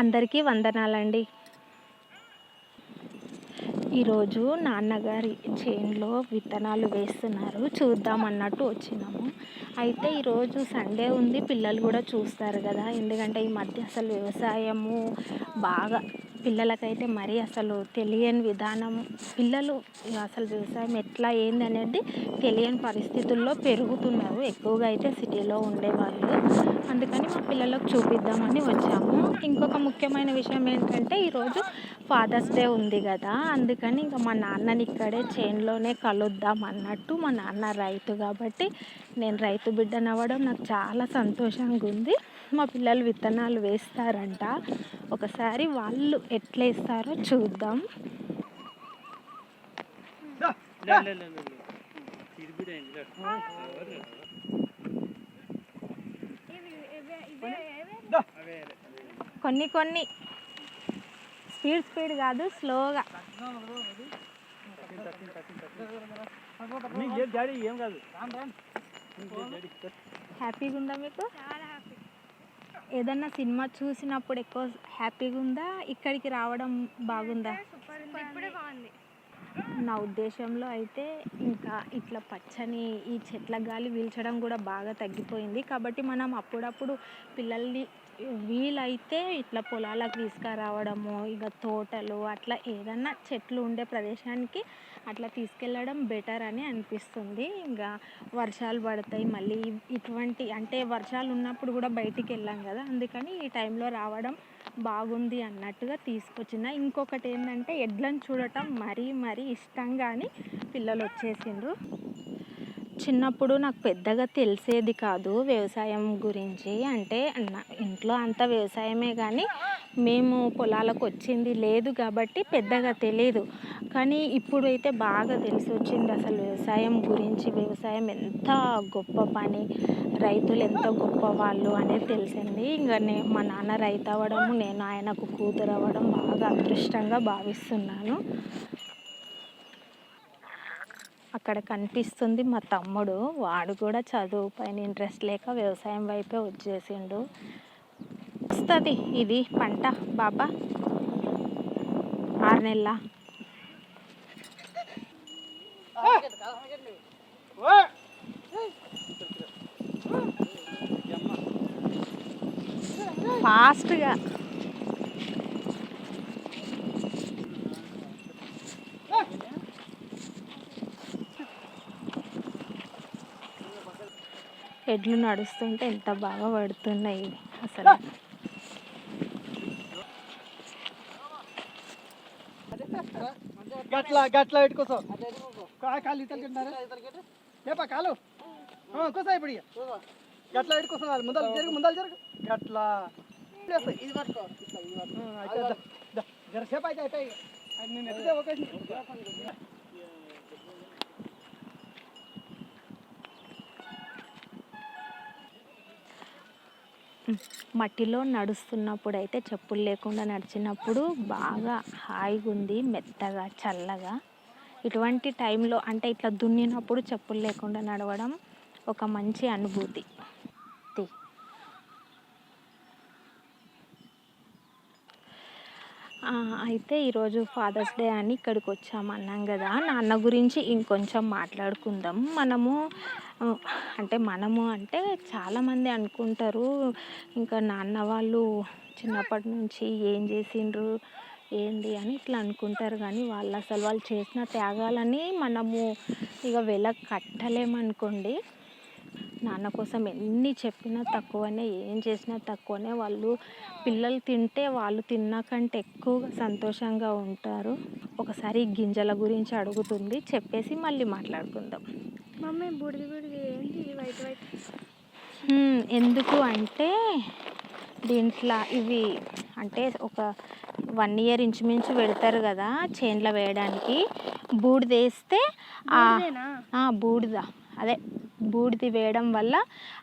అందరికీ వందనాలండి. ఈరోజు నాన్నగారి చేనులో విత్తనాలు వేస్తున్నారు. చూద్దాం అన్నట్టు వచ్చినాము. అయితే ఈరోజు సండే ఉంది పిల్లలు కూడా చూస్తారు కదా. ఎందుకంటే ఈ మధ్య అసలు వ్యవసాయము బాగా పిల్లలకైతే మరీ అసలు తెలియని విధానం. పిల్లలు అసలు వ్యవసాయం ఎట్లా ఏంది అనేది తెలియని పరిస్థితుల్లో పెరుగుతున్నారు. ఎక్కువగా అయితే సిటీలో ఉండేవాళ్ళు అందుకని మా పిల్లలకు చూపిద్దామని వచ్చాము. ఇంకొక ముఖ్యమైన విషయం ఏంటంటే ఈరోజు ఫాదర్స్ డే ఉంది కదా అందుకని ఇంకా మా నాన్నని ఇక్కడే చేనులోనే కలుద్దాం అన్నట్టు మా నాన్న రైతు కాబట్టి నేను రైతు బిడ్డను అవ్వడం నాకు చాలా సంతోషంగా ఉంది. మా పిల్లలు విత్తనాలు వేస్తారంట. ఒకసారి వాళ్ళు ఎట్లా వేస్తారో చూద్దాం కొన్ని కొన్ని. స్పీడ్ స్పీడ్ కాదు స్లోగా డాడీ ఏం కాదు. హ్యాపీగా ఉందా మీకు ఏదన్నా సినిమా చూసినప్పుడు ఎక్కువ హ్యాపీగా ఉందా ఇక్కడికి రావడం బాగుందా? ఇప్పుడే బాగుంది. నా ఉద్దేశంలో అయితే ఇంకా ఇట్లా పచ్చని ఈ చెట్ల గాలి పీల్చడం కూడా బాగా తగ్గిపోయింది. కాబట్టి మనం అప్పుడప్పుడు పిల్లల్ని వీలైతే ఇట్లా పొలాలకు తీసుకురావడము ఇక తోటలు అట్లా ఏదన్నా చెట్లు ఉండే ప్రదేశానికి అట్లా తీసుకెళ్ళడం బెటర్ అని అనిపిస్తుంది. ఇంకా వర్షాలు పడతాయి మళ్ళీ ఇటువంటి అంటే వర్షాలు ఉన్నప్పుడు కూడా బయటికి వెళ్ళాం కదా అందుకని ఈ టైంలో రావడం బాగుంది అన్నట్టుగా తీసుకొచ్చిన. ఇంకొకటి ఏంటంటే ఎడ్లను చూడటం మరీ మరీ ఇష్టంగా అని పిల్లలు వచ్చేసిండ్రు. చిన్నప్పుడు నాకు పెద్దగా తెలిసేది కాదు వ్యవసాయం గురించి. అంటే నా ఇంట్లో అంతా వ్యవసాయమే కానీ మేము పొలాలకు వచ్చింది లేదు కాబట్టి పెద్దగా తెలియదు కానీ ఇప్పుడైతే బాగా తెలిసి వచ్చింది అసలు వ్యవసాయం గురించి. వ్యవసాయం ఎంత గొప్ప పని రైతులు ఎంత గొప్ప వాళ్ళు అనేది తెలిసింది. ఇంకా నే మా నాన్న రైతు అవ్వడము నేను ఆయనకు కూతురు అవ్వడం బాగా అదృష్టంగా భావిస్తున్నాను. అక్కడ కనిపిస్తుంది మా తమ్ముడు. వాడు కూడా చదువు పైన ఇంట్రెస్ట్ లేక వ్యవసాయం వైపే వచ్చేసిండు. వస్తుంది ఇది పంట బాబా. ఆరు నెలల. ఫాస్ట్గా. ఎడ్లు నడుస్తుంటే ఎంత బాగా పడుతున్నాయి. అసలు. గట్ల గట్ల పెట్టుకోసో. కాలు ఇతలు తింటారా ఏపా కాలు. ఆ, కూసో ఇప్పుడు. గట్ల పెట్టుకోసో ముందలు జరుగు ముందలు జరుగు. గట్ల. ఇది పట్టుకో. జరసేపు అయితే అయిపోయి. అది నేను ఎత్తితే ఓకే. మట్టిలో నడుస్తున్నప్పుడు అయితే చెప్పులు లేకుండా నడిచినప్పుడు బాగా హాయిగా ఉంది మెత్తగా చల్లగా. ఇటువంటి టైంలో అంటే ఇట్లా దున్నినప్పుడు చెప్పులు లేకుండా నడవడం ఒక మంచి అనుభూతి తి. ఆ, అయితే ఈరోజు ఫాదర్స్ డే అని ఇక్కడికి వచ్చాము అన్నాం కదా. నాన్న గురించి ఇంకొంచెం మాట్లాడుకుందాం. మనము అంటే మనము అంటే చాలామంది అనుకుంటారు ఇంకా నాన్న వాళ్ళు చిన్నప్పటి నుంచి ఏం చేసిండ్రు ఏంది అని ఇట్లా అనుకుంటారు కానీ వాళ్ళు అసలు వాళ్ళు చేసిన త్యాగాలని మనము ఇక వెల కట్టలేమనుకోండి. నాన్న కోసం ఎన్ని చెప్పినా తక్కువనే ఏం చేసినా తక్కువనే. వాళ్ళు పిల్లలు తింటే వాళ్ళు తిన్నా కంటే ఎక్కువగా సంతోషంగా ఉంటారు. ఒకసారి గింజల గురించి అడుగుతుంది చెప్పేసి మళ్ళీ మాట్లాడుకుందాం. మమ్మీ బుడిది బుడిది ఏంటి? White white. ఎందుకు అంటే దీంట్లో ఇవి అంటే ఒక వన్ ఇయర్ ఇంచుమించు పెడతారు కదా చేన్లో వేయడానికి. బూడిద వేస్తే ఆ ఆ, బూడిద. అదే. బూడిది వేయడం వల్ల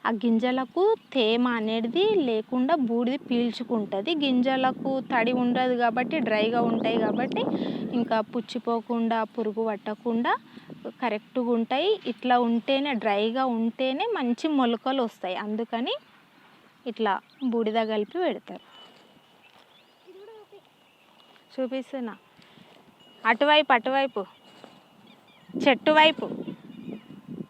ఆ గింజలకు తేమ అనేది లేకుండా బూడిది పీల్చుకుంటుంది. గింజలకు తడి ఉండదు కాబట్టి డ్రైగా ఉంటాయి కాబట్టి ఇంకా పుచ్చిపోకుండా పురుగు పట్టకుండా కరెక్ట్గా ఉంటాయి. ఇట్లా ఉంటేనే డ్రైగా ఉంటేనే మంచి మొలకలు వస్తాయి. అందుకని ఇట్లా బూడిద కలిపి పెడతారు. చూపిస్తున్నా. అటువైపు అటువైపు. చెట్టు వైపు.